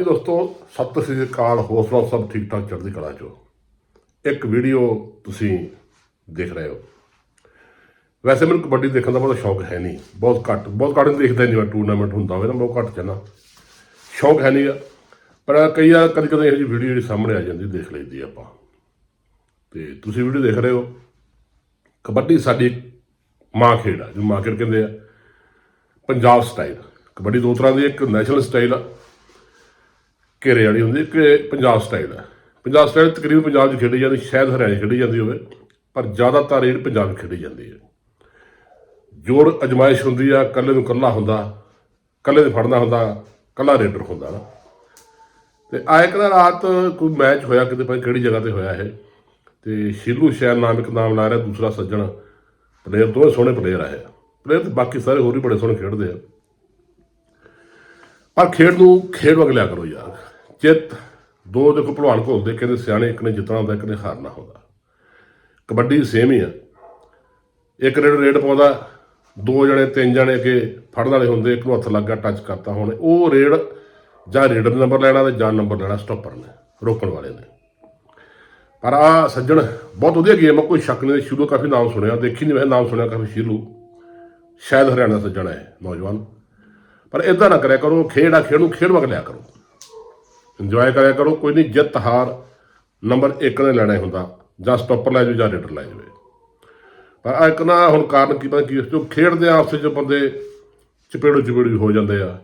ਜੀ ਦੋਸਤੋ, ਸਤਿ ਸ੍ਰੀ ਅਕਾਲ ਹੌਸਲਾ ਸਭ ਠੀਕ ਠਾਕ ਚੜ੍ਹਦੀ ਕਲਾ ਚੋ। ਇੱਕ ਵੀਡੀਓ ਤੁਸੀਂ ਦੇਖ ਰਹੇ ਹੋ। ਵੈਸੇ ਮੈਨੂੰ ਕਬੱਡੀ ਦੇਖਣ ਦਾ ਬਹੁਤ ਸ਼ੌਕ ਹੈ ਨਹੀਂ। ਬਹੁਤ ਘੱਟ ਬਹੁਤ ਘੱਟ ਦੇਖਦਾ ਨਹੀਂ ਮੈਂ ਟੂਰਨਾਮੈਂਟ ਹੁੰਦਾ ਹੋਵੇ ਨਾ ਬਹੁਤ ਘੱਟ ਜਾਣਾ ਸ਼ੌਕ ਹੈ ਨਹੀਂ ਗਾ। ਪਰ ਕਈ ਆ ਕਦੇ ਕਦੇ ਇਹੋ ਜਿਹੀ ਵੀਡੀਓ ਜਿਹੜੀ ਸਾਹਮਣੇ ਆ ਜਾਂਦੀ, ਦੇਖ ਲਈਦੀ ਆਪਾਂ। ਤੇ ਤੁਸੀਂ ਵੀਡੀਓ ਦੇਖ ਰਹੇ ਹੋ। ਕਬੱਡੀ ਸਾਡੀ ਮਾਂ ਖੇਡ ਆ, ਜੋ ਮਾਂ ਖੇਡ ਕਹਿੰਦੇ ਆ, ਪੰਜਾਬ ਸਟਾਈਲ। ਕਬੱਡੀ ਦੋ ਤਰ੍ਹਾਂ ਦੀ, ਇੱਕ ਨੈਸ਼ਨਲ ਸਟਾਈਲ ਆ ਘੇਰੇ ਵਾਲੀ ਹੁੰਦੀ ਕਿ ਪੰਜਾਬ ਸਟਾਈਲ ਹੈ। ਪੰਜਾਬ ਸਟਾਈਲ ਤਕਰੀਬਨ ਪੰਜਾਬ 'ਚ ਖੇਡੀ ਜਾਂਦੀ ਸ਼ਾਇਦ ਹਰਿਆਣੇ 'ਚ ਖੇਡੀ ਜਾਂਦੀ ਹੋਵੇ, ਪਰ ਜ਼ਿਆਦਾਤਰ ਇਹ ਪੰਜਾਬ 'ਚ ਖੇਡੀ ਜਾਂਦੀ ਹੈ। ਜੋੜ ਅਜਮਾਇਸ਼ ਹੁੰਦੀ ਆ ਕੱਲੇ ਨੂੰ ਕੱਲਾ ਹੁੰਦਾ ਕੱਲੇ ਨੂੰ ਫੜਨਾ ਹੁੰਦਾ ਕੱਲਾ ਰੇਡਰ ਹੁੰਦਾ ਨਾ। ਤੇ ਆ ਇੱਕ ਰਾਤ ਕੋਈ ਮੈਚ ਹੋਇਆ ਕਿਤੇ, ਪਤਾ ਕਿਹੜੀ ਜਗ੍ਹਾ ਤੇ ਹੋਇਆ ਇਹ। ਤੇ ਸ਼ੀਲੂ ਸ਼ੈਨ ਨਾਮ ਇੱਕ ਨਾਮ ਲਾ ਰਿਹਾ, ਦੂਸਰਾ ਸੱਜਣ। ਪਲੇਅਰ ਦੋਵੇਂ ਸੋਹਣੇ ਪਲੇਅਰ ਆਏ ਪਲੇਅਰ ਤੇ ਬਾਕੀ ਸਾਰੇ ਹੋਰ ਵੀ ਬੜੇ ਸੋਹਣੇ ਖੇਡਦੇ ਆ। ਪਰ ਖੇਡ ਨੂੰ ਖੇਡ ਵਗ ਲਿਆ ਕਰੋ ਯਾਰ। ਚਿੱਤ ਦੋ ਦੇਖੋ ਭਲਵਾਨ ਘੁਲਦੇ ਕਹਿੰਦੇ ਸਿਆਣੇ ਇੱਕ ਨੇ ਜਿੱਤਣਾ ਹੁੰਦਾ, ਇੱਕ ਨੇ ਹਾਰਨਾ ਹੁੰਦਾ। ਕਬੱਡੀ ਸੇਮ ਹੀ ਆ। ਇੱਕ ਰੇਡ ਰੇਡ ਪਾਉਂਦਾ, ਦੋ ਜਣੇ, ਤਿੰਨ ਜਣੇ ਅੱਗੇ ਫੜਨ ਵਾਲੇ ਹੁੰਦੇ, ਇੱਕ ਨੂੰ ਹੱਥ ਲੱਗਾ ਟੱਚ ਕਰਤਾ ਹੁਣ। ਉਹ ਰੇਡ ਜਾਂ ਰੇਡਰ ਨੇ ਨੰਬਰ ਲੈਣਾ ਤੇ ਜਾਂ ਨੰਬਰ ਲੈਣਾ ਸਟਾਪਰ ਨੇ, ਰੋਕਣ ਵਾਲੇ ਨੇ। ਪਰ ਆ ਸੱਜਣ, ਬਹੁਤ ਵਧੀਆ ਗੇਮ ਆ, ਕੋਈ ਸ਼ੱਕ ਨਹੀਂ ਸ਼ੁਰੂ ਕਾਫੀ ਨਾਮ ਸੁਣਿਆ, ਦੇਖੀ ਨਹੀਂ, ਮੈਂ ਨਾਮ ਸੁਣਿਆ ਕਾਫੀ ਸ਼ੀਲੂ। ਸ਼ਾਇਦ ਹਰਿਆਣਾ ਦਾ ਸੱਜਣ ਹੈ, ਨੌਜਵਾਨ। ਪਰ ਇਦਾਂ ਨਾ ਕਰਿਆ ਕਰੋ, ਖੇਡ ਆ, ਖੇਡ ਨੂੰ ਖੇਡ ਵਗ ਲਿਆ ਕਰੋ। ਇੰਜੋਏ ਕਰਿਆ ਕਰੋ, ਕੋਈ ਨਹੀਂ, ਜਿੱਤ ਹਾਰ ਨੰਬਰ 1 ਨੇ ਲੈਣਾ ਹੀ ਹੁੰਦਾ, ਜਾਂ ਸਟਾਪਰ ਲੈ ਜਾਓ ਜਾਂ ਰੇਡਰ ਲੈ ਜਾਵੇ ਪਰ ਆ ਇੱਕ ਨਾ ਹੁਣ ਕਾਰਨ ਕੀ, ਪਤਾ ਕੀ ਉਸ ਤੋਂ ਖੇਡਦੇ ਆ, ਆਪਸ ਵਿੱਚ ਬੰਦੇ ਚਪੇੜੋ ਚਪੇੜੀ ਹੋ ਜਾਂਦੇ ਆ,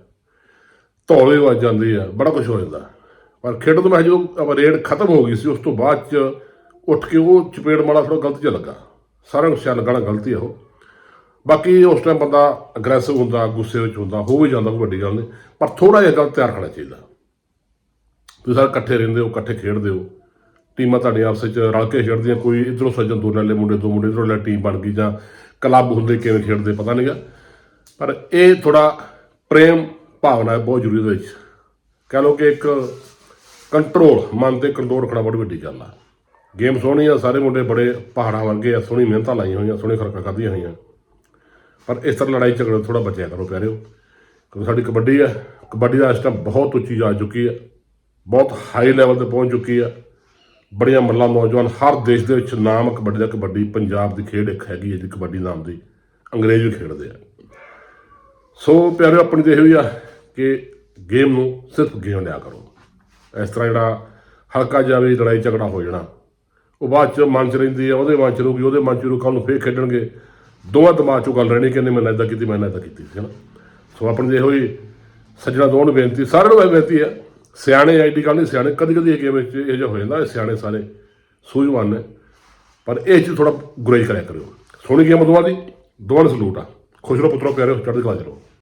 ਧੌਲੇ ਵੱਜ ਜਾਂਦੇ ਆ, ਬੜਾ ਕੁਝ ਹੋ ਜਾਂਦਾ। ਪਰ ਖੇਡ ਤੋਂ ਮੈਂ ਜਦੋਂ ਰੇਡ ਖਤਮ ਹੋ ਗਈ ਸੀ, ਉਸ ਤੋਂ ਬਾਅਦ ਚ ਉੱਠ ਕੇ ਉਹ ਚਪੇੜ ਮਾੜਾ ਥੋੜਾ ਗਲਤ ਜਿਹਾ ਲੱਗਾ। ਸਾਰਿਆਂ ਨੂੰ ਸਿਆਲ ਲੱਗਣਾ ਗਲਤੀ ਆ ਉਹ। ਬਾਕੀ ਉਸ ਟਾਈਮ ਬੰਦਾ ਅਗਰੈਸਿਵ ਹੁੰਦਾ, ਗੁੱਸੇ ਵਿੱਚ ਹੁੰਦਾ, ਹੋ ਵੀ ਜਾਂਦਾ, ਕੋਈ ਵੱਡੀ ਗੱਲ ਨਹੀਂ। ਪਰ ਥੋੜਾ ਜਿਹਾ ਗਲਤ ਤਿਆਰ ਰੱਖਣਾ ਚਾਹੀਦਾ। ਤੁਸੀਂ ਸਾਰੇ ਇਕੱਠੇ ਰਹਿੰਦੇ ਹੋ, ਇਕੱਠੇ ਖੇਡਦੇ ਹੋ। ਟੀਮਾਂ ਤੁਹਾਡੀਆਂ ਆਪਸ ਵਿੱਚ ਰਲ ਕੇ ਖੇਡਦੀਆਂ, ਕੋਈ ਇਧਰੋਂ ਸੱਜਣ ਦੋ ਲੈ ਲੈ ਮੁੰਡੇ, ਦੋ ਮੁੰਡੇ ਇਧਰੋਂ ਲੈ ਟੀਮ ਬਣ ਗਈ ਜਾਂ ਕਲੱਬ ਹੁੰਦੇ ਕਿਵੇਂ ਖੇਡਦੇ, ਪਤਾ ਨਹੀਂਗਾ ਪਰ ਇਹ ਥੋੜਾ ਪ੍ਰੇਮ ਭਾਵਨਾ ਹੈ, ਬਹੁਤ ਜ਼ਰੂਰੀ ਇਹਦੇ ਵਿੱਚ। ਕਹ ਲਓ ਕਿ ਇੱਕ ਕੰਟਰੋਲ, ਮਨ ਤੇ ਕੰਟਰੋਲ ਰੱਖਣਾ ਬੜੀ ਵੱਡੀ ਗੱਲ ਆ। ਗੇਮ ਸੋਹਣੀ ਆ ਸਾਰੇ ਮੁੰਡੇ ਬੜੇ ਪਹਾੜਾਂ ਵਰਗੇ ਆ, ਸੋਹਣੀ ਮਿਹਨਤਾਂ ਲਾਈਆਂ ਹੋਈਆਂ ਸੋਹਣੀ ਖਰਕਾ ਖਾਧੀਆਂ ਹੋਈਆਂ। ਪਰ ਇਸ ਤਰ੍ਹਾਂ ਲੜਾਈ ਝਗੜੇ ਤੋਂ ਥੋੜਾ ਬਚਿਆ ਕਰੋ ਪਿਆਰਿਓ। ਕਿਉਂਕਿ ਸਾਡੀ ਕਬੱਡੀ ਹੈ ਕਬੱਡੀ ਦਾ ਇਸ ਟਾਈਮ ਬਹੁਤ ਉੱਚੀ ਜਾ ਚੁੱਕੀ ਹੈ ਬਹੁਤ ਹਾਈ ਲੈਵਲ ਤੇ ਪਹੁੰਚ ਚੁੱਕੀ ਆ। ਬੜੀਆਂ ਮੱਲਾਂ ਨੌਜਵਾਨ ਹਰ ਦੇਸ਼ ਦੇ ਵਿੱਚ ਨਾਮ ਕਬੱਡੀ ਦਾ ਕਬੱਡੀ, ਪੰਜਾਬ ਦੀ ਖੇਡ ਇੱਕ ਹੈਗੀ ਹੈ ਜੀ ਕਬੱਡੀ ਨਾਮ ਦੀ। ਅੰਗਰੇਜ਼ ਵੀ ਖੇਡਦੇ ਆ। ਸੋ ਪਿਆਰਿਓ, ਆਪਣੀ ਤੇ ਇਹੋ ਹੀ ਆ ਕਿ ਗੇਮ ਨੂੰ ਸਿਰਫ ਗੇਮ ਲਿਆ ਕਰੋ। ਇਸ ਤਰ੍ਹਾਂ ਜਿਹੜਾ ਹਲਕਾ ਜਾਵੇ ਲੜਾਈ ਝਗੜਾ ਹੋ ਜਾਣਾ, ਉਹ ਬਾਅਦ ਚ ਮਨ ਚ ਰਹਿੰਦੀ ਆ, ਉਹਦੇ ਮਨ ਚ ਰਹੂਗੀ, ਉਹਦੇ ਮਨ ਚ ਰੂ ਕੱਲ ਨੂੰ ਫੇਰ ਖੇਡਣਗੇ, ਦੋਵਾਂ ਦਿਮਾਗ ਚੋਂ ਗੱਲ ਰਹਿਣੀ ਕਿ ਇਹਨੇ ਮੈਂ ਇਦਾਂ ਕੀਤੀ ਮੈਂ ਇਦਾਂ ਕੀਤੀ ਸੀ ਨਾ? ਸੋ ਆਪਣੀ ਤੇ ਇਹੋ ਹੀ ਸੱਜਣਾ ਦੋਵਾਂ ਨੂੰ ਬੇਨਤੀ, ਸਾਰਿਆਂ ਨੂੰ ਇਹ ਬੇਨਤੀ ਹੈ ਸਿਆਣੇ ਆਈਡੀ ਗੱਲ ਨਹੀਂ, ਸਿਆਣੇ ਕਦੀ ਕਦੀ ਇਹ ਗੇਮ ਵਿੱਚ ਇਹ ਜਿਹਾ ਹੋ ਜਾਂਦਾ, ਇਹ ਸਿਆਣੇ ਸਾਰੇ ਸੂਝਵਾਨ ਨੇ। ਪਰ ਇਹ ਚੀਜ਼ ਥੋੜਾ ਗੁਰੇਜ ਕਰਿਆ ਕਰਿਓ। ਸੋਹਣੀ ਗੇਮ ਦੋਵਾਂ ਦੀ ਦੋਵਾਂ ਨੂੰ ਸਲੂਟ ਆ। ਖੁਸ਼ ਰਹੋ ਪੁੱਤਰੋ, ਪਿਆਰੇ, ਚੜ੍ਹਦੀ ਕਲਾ ਚ ਰਹੋ।